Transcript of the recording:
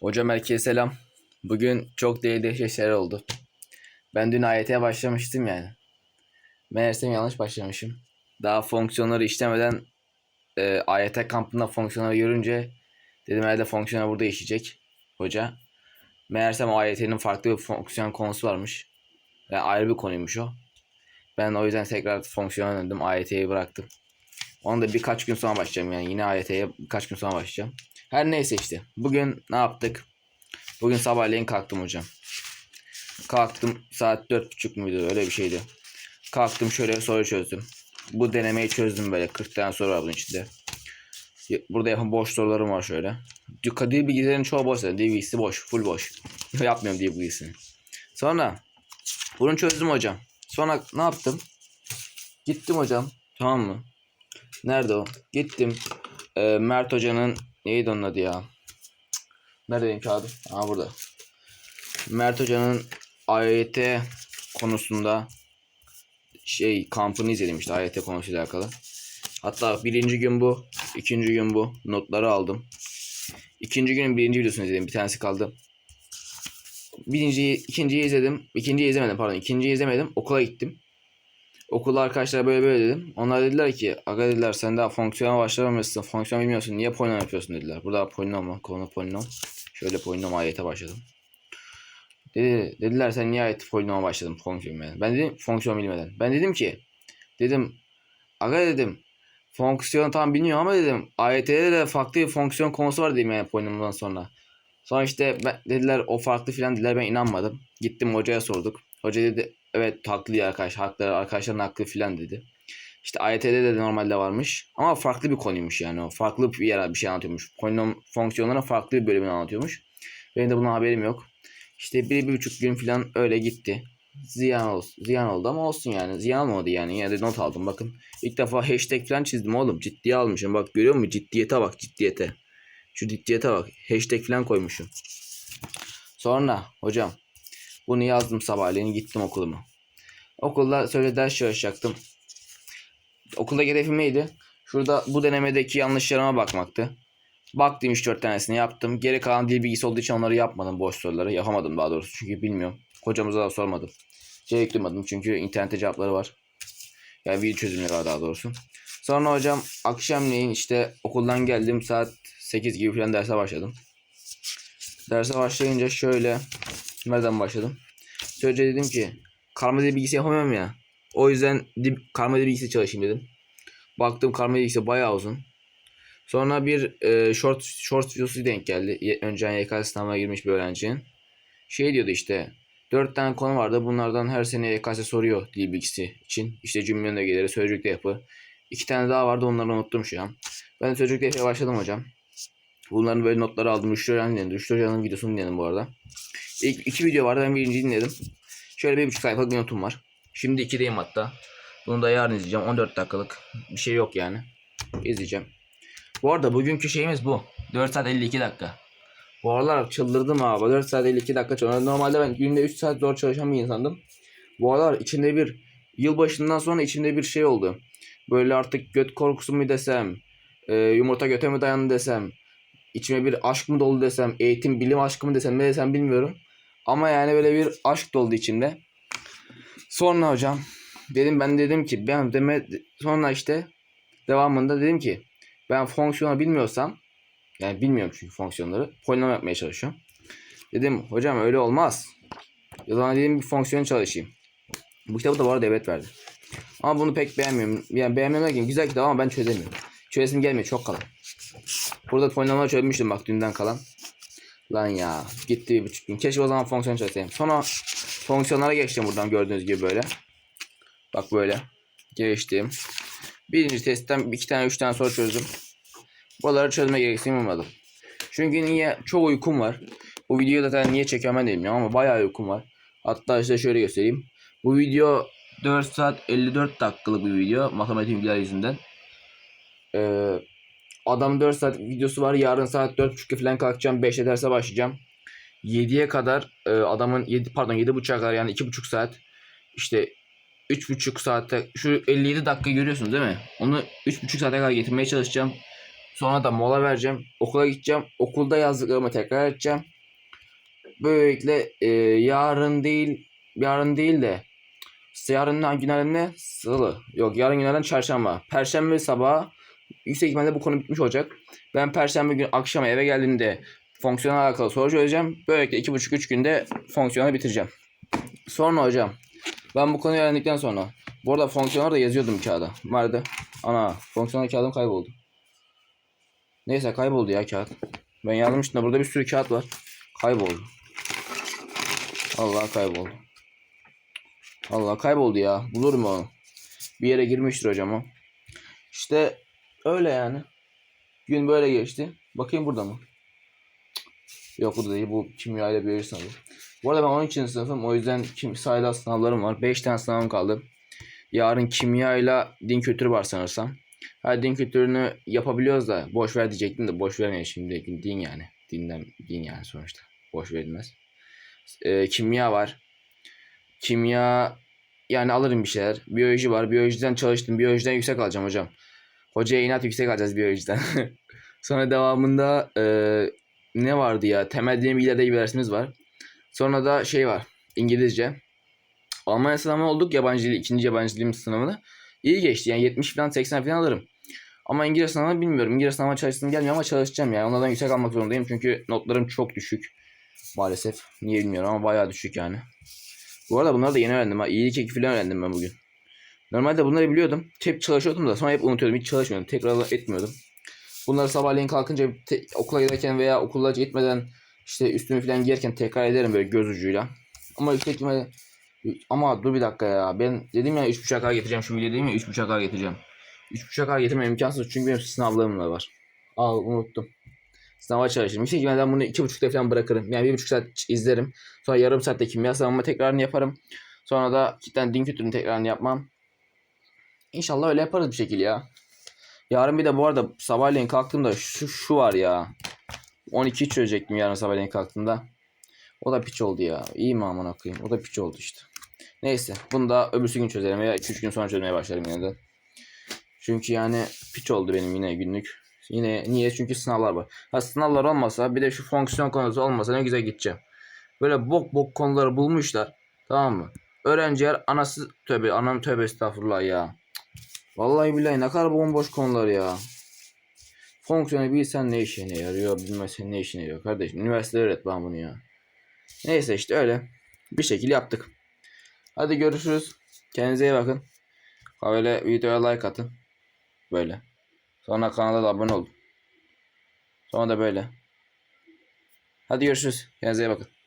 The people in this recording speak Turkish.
Hocam herkese selam. Bugün çok değerli şeyler oldu. Ben dün AYT'ye başlamıştım yani. Meğersem yanlış başlamışım. Daha fonksiyonları işlemeden e, AYT kampında fonksiyonları görünce dedim herhalde fonksiyonlar burada işleyecek hoca. Meğersem AYT'nin farklı bir fonksiyon konusu varmış. Yani ayrı bir konuymuş o. Ben o yüzden tekrar fonksiyona döndüm. AYT'yi bıraktım. Onu da birkaç gün sonra başlayacağım yani. Yine AYT'ye birkaç gün sonra başlayacağım. Her neyse işte. Bugün ne yaptık? Bugün sabahleyin kalktım hocam. Kalktım saat dört buçuk muydu öyle bir şeydi. Kalktım şöyle soru çözdüm. Bu denemeyi çözdüm böyle 40 tane soru var bunun içinde. Burada yapın boş sorularım var şöyle. Dil bilgilerin çoğu boş zaten. Dil boş. Full boş. Yapmıyorum dil bilgisini. Sonra bunu çözdüm hocam. Sonra ne yaptım? Gittim hocam. Tamam mı? Nerede o? Gittim. Ee, Mert hocanın neydi onun adı ya? Nerede benim kağıdım? Aa burada. Mert hocanın AYT konusunda şey kampını izledim işte AYT konusuyla alakalı. Hatta birinci gün bu, ikinci gün bu. Notları aldım. İkinci günün birinci videosunu izledim. Bir tanesi kaldı. Birinciyi, ikinciyi izledim. İkinciyi izlemedim pardon. İkinciyi izlemedim. Okula gittim. Okulda arkadaşlara böyle böyle dedim. Onlar dediler ki aga dediler sen daha fonksiyona başlamamışsın. Fonksiyon bilmiyorsun. Niye polinom yapıyorsun dediler. Burada polinom mu? Konu polinom. Şöyle polinom ayete başladım. Dedi, dediler sen niye ayet polinoma başladın fonksiyon bilmeden. Ben dedim fonksiyon bilmeden. Ben dedim ki dedim aga dedim fonksiyon tam bilmiyorum ama dedim AYT'de de farklı bir fonksiyon konusu var dedim yani polinomdan sonra. Sonra işte ben, dediler o farklı filan dediler ben inanmadım. Gittim hocaya sorduk. Hoca dedi evet haklı ya arkadaş hakları arkadaşların haklı filan dedi. İşte AYT'de de normalde varmış ama farklı bir konuymuş yani o farklı bir yer bir şey anlatıyormuş. Polinom fonksiyonların farklı bir bölümünü anlatıyormuş. Benim de bundan haberim yok. İşte bir, bir buçuk gün falan öyle gitti. Ziyan, ol, ziyan oldu ama olsun yani. Ziyan olmadı yani. Yine de not aldım bakın. İlk defa hashtag falan çizdim oğlum. Ciddiye almışım. Bak görüyor musun? Ciddiyete bak ciddiyete. Şu ciddiyete bak. Hashtag falan koymuşum. Sonra hocam bunu yazdım sabahleyin gittim okuluma. Okulda söyle ders çalışacaktım. Okulda hedefim neydi? Şurada bu denemedeki yanlışlarıma bakmaktı. Baktım 3-4 tanesini yaptım. Geri kalan dil bilgisi olduğu için onları yapmadım boş soruları. Yapamadım daha doğrusu çünkü bilmiyorum. Hocamıza da sormadım. Gerek duymadım çünkü internette cevapları var. Yani video çözümleri var daha doğrusu. Sonra hocam akşamleyin işte okuldan geldim saat 8 gibi falan derse başladım. Derse başlayınca şöyle nereden başladım? Sözce dedim ki karma dil bilgisi yapamıyorum ya. O yüzden dip, karma dil bilgisi çalışayım dedim. Baktım karma dil bilgisi bayağı uzun. Sonra bir e, short short videosu denk geldi. Önceden YKS sınavına girmiş bir öğrencinin. Şey diyordu işte. Dört tane konu vardı. Bunlardan her sene YKS soruyor dil bilgisi için. İşte cümle ögeleri, sözcükte yapı. İki tane daha vardı. Onları unuttum şu an. Ben sözcükte yapıya başladım hocam. Bunların böyle notları aldım. Rüştü Hoca'nın dinledim. Rüştü Hoca'nın videosunu dinledim bu arada. İlk iki video vardı. Ben birinciyi dinledim. Şöyle bir buçuk sayfalık bir notum var. Şimdi ikideyim hatta. Bunu da yarın izleyeceğim. 14 dakikalık. Bir şey yok yani. İzleyeceğim. Bu arada bugünkü şeyimiz bu. 4 saat 52 dakika. Bu aralar çıldırdım abi. 4 saat 52 dakika çalışıyorum. Normalde ben günde 3 saat zor çalışan bir insandım. Bu aralar içinde bir yılbaşından sonra içinde bir şey oldu. Böyle artık göt korkusu mu desem, e, yumurta göte mi dayandı desem, içime bir aşk mı dolu desem, eğitim bilim aşkı mı desem ne desem bilmiyorum. Ama yani böyle bir aşk doldu içimde. Sonra hocam dedim ben dedim ki ben deme sonra işte devamında dedim ki ben fonksiyonu bilmiyorsam yani bilmiyorum çünkü fonksiyonları polinom yapmaya çalışıyorum. Dedim hocam öyle olmaz. O zaman dedim bir fonksiyon çalışayım. Bu kitabı da bu arada evet verdi. Ama bunu pek beğenmiyorum. Yani beğenmiyorum derken güzel kitap ama ben çözemiyorum. Çözesim gelmiyor çok kalın. Burada polinomları çözmüştüm bak dünden kalan. Lan ya gitti bir buçuk gün. Keşke o zaman fonksiyon çözseydim. Sonra fonksiyonlara geçtim buradan gördüğünüz gibi böyle. Bak böyle. Geçtim. Birinci testten iki tane üç tane soru çözdüm. Buraları çözme gereksinimi olmadı. Çünkü niye? Çok uykum var. Bu videoyu zaten niye çekiyorum ben bilmiyorum ama bayağı uykum var. Hatta size şöyle göstereyim. Bu video 4 saat 54 dakikalık bir video. Matematik bilgiler yüzünden. Ee, adam 4 saat videosu var. Yarın saat 4.30'da falan kalkacağım. 5'e derse başlayacağım. 7'ye kadar e, adamın 7 pardon 7.30'a kadar yani 2.5 saat işte 3.5 saatte şu 57 dakika görüyorsunuz değil mi? Onu 3.5 saate kadar getirmeye çalışacağım. Sonra da mola vereceğim. Okula gideceğim. Okulda yazdıklarımı tekrar edeceğim. Böylelikle e, yarın değil yarın değil de yarın hangi günlerden ne? Salı. Yok yarın günlerden çarşamba. Perşembe sabahı yüksek ihtimalle bu konu bitmiş olacak. Ben perşembe günü akşama eve geldiğimde fonksiyonel alakalı soru çözeceğim. Böylelikle iki buçuk üç günde fonksiyonu bitireceğim. Sonra hocam ben bu konuyu öğrendikten sonra bu arada fonksiyonları da yazıyordum kağıda. Vardı. Ana fonksiyonel kağıdım kayboldu. Neyse kayboldu ya kağıt. Ben yazmıştım da burada bir sürü kağıt var. Kayboldu. Allah kayboldu. Allah kayboldu ya. Bulur mu onu? Bir yere girmiştir hocam o. İşte öyle yani. Gün böyle geçti. Bakayım burada mı? Yok burada değil. Bu kimya ile biyoloji sınavı. Bu arada ben 12. sınıfım. O yüzden kim sayılı sınavlarım var. 5 tane sınavım kaldı. Yarın kimya ile din kültürü var sanırsam. Ha din kültürünü yapabiliyoruz da boş ver diyecektim de boş vermeyin şimdi. Din yani. Dinden din yani sonuçta. Boş verilmez. Ee, kimya var. Kimya yani alırım bir şeyler. Biyoloji var. Biyolojiden çalıştım. Biyolojiden yüksek alacağım hocam. Hocaya inat yüksek alacağız biyolojiden. Sonra devamında e, ne vardı ya? Temel din bilgileri bir dersimiz var. Sonra da şey var. İngilizce. Almanya sınavı olduk. Yabancı dil, ikinci yabancı dilim sınavını. İyi geçti. Yani 70 falan 80 falan alırım. Ama İngilizce sınavını bilmiyorum. İngilizce sınavına çalıştım gelmiyor ama çalışacağım yani. Onlardan yüksek almak zorundayım. Çünkü notlarım çok düşük. Maalesef. Niye bilmiyorum ama bayağı düşük yani. Bu arada bunları da yeni öğrendim. Ha. İyilik eki falan öğrendim ben bugün. Normalde bunları biliyordum. Hep çalışıyordum da sonra hep unutuyordum. Hiç çalışmıyordum. Tekrar etmiyordum. Bunları sabahleyin kalkınca okula giderken veya okula gitmeden işte üstümü falan giyerken tekrar ederim böyle göz ucuyla. Ama yüksek ihtimalle ama dur bir dakika ya. Ben dedim ya 3.5'a kadar getireceğim. Şu video dedim ya 3.5'a kadar getireceğim. 3.5'a kadar getirmem imkansız çünkü benim sınavlarım da var. Al unuttum. Sınava çalışırım. İhtimalle ben bunu 2.5'da falan bırakırım. Yani 1.5 saat izlerim. Sonra yarım saatte kimya sınavımı tekrarını yaparım. Sonra da cidden din kültürünü tekrarını yapmam. İnşallah öyle yaparız bir şekilde ya. Yarın bir de bu arada sabahleyin kalktığımda şu, şu var ya. 12 çözecektim yarın sabahleyin kalktığımda. O da piç oldu ya. İyi mi aman okuyayım. O da piç oldu işte. Neyse. Bunu da öbürsü gün çözerim veya 2-3 gün sonra çözmeye başlarım yine de. Çünkü yani piç oldu benim yine günlük. Yine niye? Çünkü sınavlar var. Ha sınavlar olmasa bir de şu fonksiyon konusu olmasa ne güzel gideceğim. Böyle bok bok konuları bulmuşlar. Tamam mı? Öğrenciler anası tövbe anam tövbe estağfurullah ya. Vallahi billahi ne kadar bomboş konular ya. Fonksiyonu bilsen ne işine yarıyor, bilmesen ne işine yarıyor kardeşim. Üniversitede öğret bana bunu ya. Neyse işte öyle. Bir şekilde yaptık. Hadi görüşürüz. Kendinize iyi bakın. Böyle videoya like atın. Böyle. Sonra kanala da abone olun. Sonra da böyle. Hadi görüşürüz. Kendinize iyi bakın.